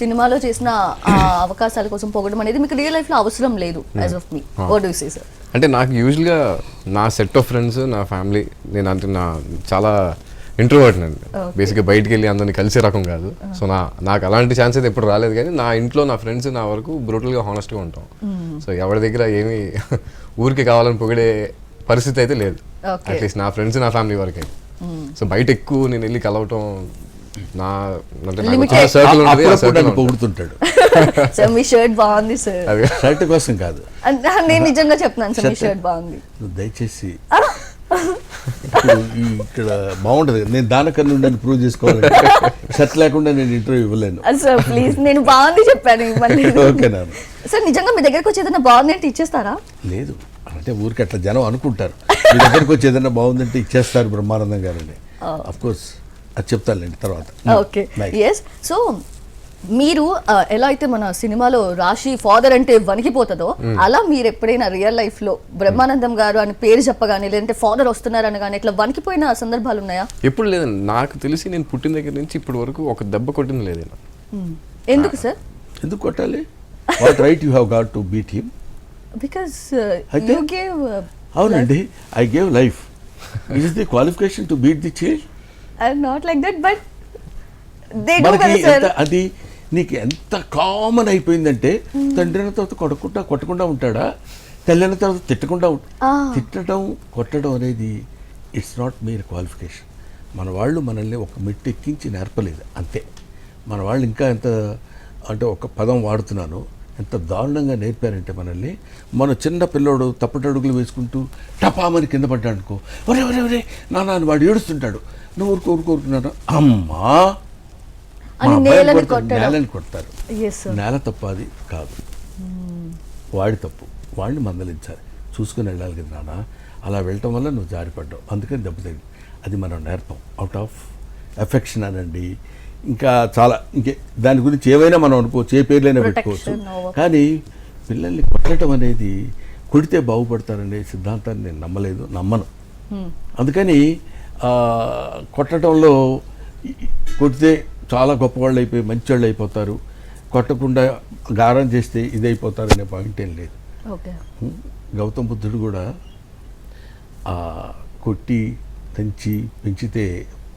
సినిమాలో చేసిన అవకాశాల కోసం పోగడం అనేది మీకు రియల్ లైఫ్లో అవసరం లేదు as of me what say sir అంటే నాకు యూజువల్గా నా సెట్ ఆఫ్ ఫ్రెండ్స్ నా ఫ్యామిలీ నేను అంటే నా చాలా ఇంట్రోవర్ట్ అండి బేసిక్గా బయటికి వెళ్ళి అందరిని కలిసే రకం కాదు. సో నా నాకు అలాంటి ఛాన్స్ అయితే ఎప్పుడు రాలేదు కానీ నా ఇంట్లో నా ఫ్రెండ్స్ నా వరకు బ్రూటల్గా హానెస్ట్గా ఉంటాం. సో ఎవరి దగ్గర ఏమి ఊరికి కావాలని పొగిడే పరిస్థితి అయితే లేదు. అట్లీస్ట్ నా ఫ్రెండ్స్ నా ఫ్యామిలీ వరకే. సో బయట ఎక్కువ నేను వెళ్ళి కలవటం నా. పొగుడుతుంటాడు. సార్ మీ షర్ట్ బాగుంది సార్ అది షర్ట్ కోసం కాదు. నేను నిజంగా చెప్తున్నాను సార్ మీ. షర్ట్ బాగుంది. దయచేసి ఇక్కడ బాగుంటది. నేను దానికన్నా నన్ను ప్రూవ్ చేసుకోవాలంటే షర్ట్ లేకుండా నేను ఇంటర్వ్యూ ఇవ్వలేను. సార్ ప్లీజ్ నేను బాగుంది చెప్పాను మళ్ళీ ఓకే సార్ నిజంగా మీ దగ్గరకు వచ్చి ఏదైనా బాగుంది అంటే ఇచ్చేస్తారా? లేదు. అంటే ఊరికి అట్లా జనం అనుకుంటారు. మీ దగ్గరికి వచ్చి ఏదైనా బాగుందంటే ఇచ్చేస్తారు బ్రహ్మానందం గారని. అఫ్ కోర్స్ అది చెప్తానులేండి తర్వాత. ఓకే. ఎస్ సో మీరు ఎలా అయితే మన సినిమాలో రాశి ఫాదర్ అంటే వణికిపోతుందో అలా మీరు ఎప్పుడైనా రియల్ లైఫ్లో బ్రహ్మానందం గారు అని పేరు చెప్పగానే లేదంటే ఫాదర్ వస్తున్నారని కానీ ఇట్లా వణికిపోయిన సందర్భాలు ఉన్నాయా? ఎప్పుడు లేదండి. నాకు తెలిసి నేను పుట్టిన దగ్గర నుంచి ఇప్పటి వరకు ఒక దెబ్బ కొట్టింది లేదు నేను. ఎందుకు సార్? ఎందుకు కొట్టాలి? What right you have got to beat him because అయితే? యూ గేవ్ అవునండి. I gave life is the qualification to beat the child not like that but అది నీకు ఎంత కామన్ అయిపోయిందంటే తండ్రి అయిన తర్వాత కొడకుండా కొట్టకుండా ఉంటాడా? తల్లి అయిన తర్వాత తిట్టకుండా. తిట్టడం కొట్టడం అనేది ఇట్స్ నాట్ మీర్ క్వాలిఫికేషన్ మన వాళ్ళు మనల్ని ఒక మెట్టు ఎక్కించి నేర్పలేదు అంతే. మన వాళ్ళు ఇంకా ఎంత అంటే ఒక పదం వాడుతున్నాను. ఎంత దారుణంగా నేర్పారంటే మనల్ని. మన చిన్న పిల్లోడు తప్పటడుగులు వేసుకుంటూ టపామని కింద పడ్డాడు అనుకో ఒరే ఒరే ఒరే నాన్న వాడు ఏడుస్తుంటాడు. నువ్వు ఊరుకో ఊరుకో ఊరుకున్నాను అమ్మా నేలని కొడతారు, నేల తప్పు అది కాదు. వాడి తప్పు. వాడిని మందలించాలి. చూసుకుని వెళ్ళాలి కదా నాన్న. అలా వెళ్ళటం వల్ల నువ్వు జారిపడ్డావు. అందుకని దెబ్బతింది అది మనం నేర్పం. అవుట్ ఆఫ్ ఎఫెక్షన్ అనండి. ఇంకా చాలా ఇంకే దాని గురించి ఏవైనా మనం అనుకోవచ్చు ఏ పేర్లైనా పెట్టుకోవచ్చు. కానీ పిల్లల్ని కొట్టడం అనేది కొడితే బాగుపడతారనే సిద్ధాంతాన్ని నేను నమ్మలేదు నమ్మను. అందుకని కొట్టడంలో కొడితే చాలా గొప్పవాళ్ళు అయిపోయి మంచివాళ్ళు అయిపోతారు కొట్టకుండా గారం చేస్తే ఇదైపోతారనే పాయింట్ ఏం లేదు? గౌతమ్ బుద్ధుడు కూడా ఆ కొట్టి పెంచి పెంచితే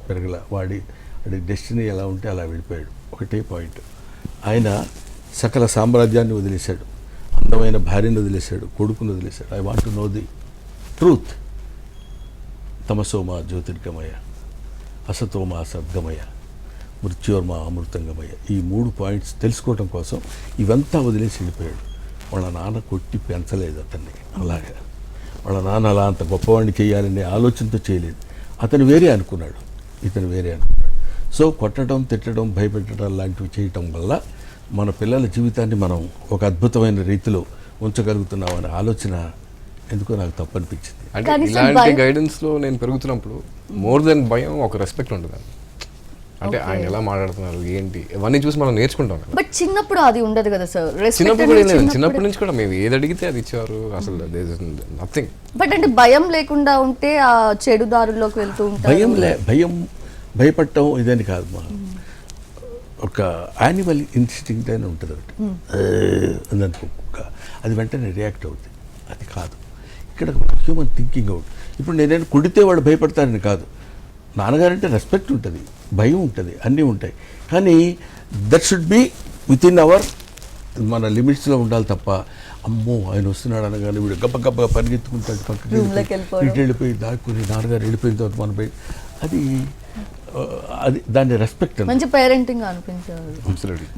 పెరగల వాడి అంటే డెస్టినీ ఎలా ఉంటే అలా వెళ్ళిపోయాడు. ఒకటే పాయింట్. ఆయన సకల సామ్రాజ్యాన్ని వదిలేశాడు. అందమైన భార్యను వదిలేశాడు. కొడుకును వదిలేశాడు. I want know the truth తమసోమ జ్యోతిర్గమయ అసతోమ సద్గమయ మృత్యోర్మ అమృతంగమయ. ఈ మూడు పాయింట్స్ తెలుసుకోవటం కోసం ఇవంతా వదిలేసి వెళ్ళిపోయాడు. వాళ్ళ నాన్న కొట్టి పెంచలేదు అతన్ని. అలాగా. వాళ్ళ నాన్న అలా అంత గొప్పవాడిని చేయాలనే ఆలోచనతో చేయలేదు. అతను వేరే అనుకున్నాడు. ఇతను వేరే అనుకున్నాడు. సో కొట్టడం తిట్టడం భయపెట్టడం లాంటివి చేయటం వల్ల మన పిల్లల జీవితాన్ని మనం ఒక అద్భుతమైన రీతిలో ఉంచగలుగుతున్నామనే ఆలోచన ఎందుకో నాకు తప్పు అనిపించింది అంటే ఇలాంటి భయం- గైడెన్స్లో నేను పెరుగుతున్నప్పుడు మోర్ దెన్ భయం ఒక రెస్పెక్ట్ ఉంటుంది అంటే ఆయన ఎలా మాట్లాడుతున్నారు ఏంటి? ఇవన్నీ చూసి మనం నేర్చుకుంటాం బట్ చిన్నప్పుడు అది ఉండదు కదా సార్ చిన్నప్పుడు కూడా ఏం లేదు. చిన్నప్పటి నుంచి కూడా మేము ఏది అడిగితే అది ఇచ్చారు అసలు నథింగ్ బట్ అంటే భయం లేకుండా ఉంటే ఆ చెడు దారుల్లోకి వెళ్తూ ఉంటారు. భయం లే భయం భయపడటం ఇదని కాదు మా. ఒక యానిమల్ ఇన్స్టింక్ట్ అని ఉంటుంది ఒకటి. కుక్క అది వెంటనే రియాక్ట్ అవుతుంది అది కాదు. ఇక్కడ హ్యూమన్ థింకింగ్ అవుట్ ఇప్పుడు నేనైనా కుడితే వాళ్ళు భయపడతారని కాదు. నాన్నగారంటే రెస్పెక్ట్ ఉంటుంది భయం ఉంటుంది అన్నీ ఉంటాయి. కానీ that should be within our మన లిమిట్స్లో ఉండాలి తప్ప అమ్మో ఆయన వస్తున్నాడు అనగానే వీడు గబ్బ గబ్బ పరిగెత్తుకుంటాడు పక్కకి. ఇటు వెళ్ళిపోయి దాక్కుని నాన్నగారు వెళ్ళిపోయిన తర్వాత మన అది అది దాన్ని రెస్పెక్ట్ మంచి పేరెంటింగ్ అబ్సల్యూట్లీ